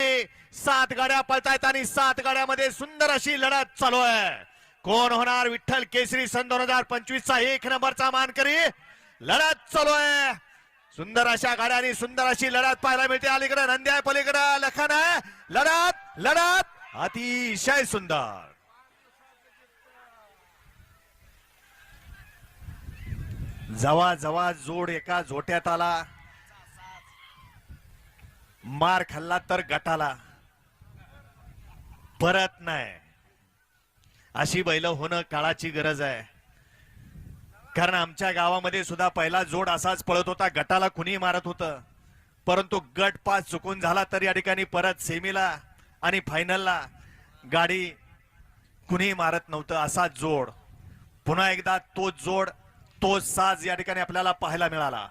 सात गाड्या पळतायत आणि सात गाड्यामध्ये सुंदर अशी लढत चालू आहे. कोण होणार विठ्ठल केसरी सन दोन हजार पंचवीस चा एक नंबरचा मानकरी? लढत चालू आहे. सुंदर अशा गाड्या आणि सुंदर अशी लढत पाहायला मिळते. अलीकडे नंद्या पलीकडे लखन आहे. लढत लढत अतिशय सुंदर. जवा जवा जोड एका झोट्यात आला. मार खाल्ला तर गटाला. परत नाही. अशी बैल होणं काळाची गरज आहे. कारण आमच्या गावामध्ये सुद्धा पहिला जोड असाच पळत होता गटाला कुणी मारत होतं. परंतु गट पास चुकून झाला तर या ठिकाणी परत सेमीला आणि फायनलला गाडी कुणी मारत नव्हतं असा जोड. पुन्हा एकदा तोच जोड तोच साज या ठिकाणी आपल्याला पाहायला मिळाला.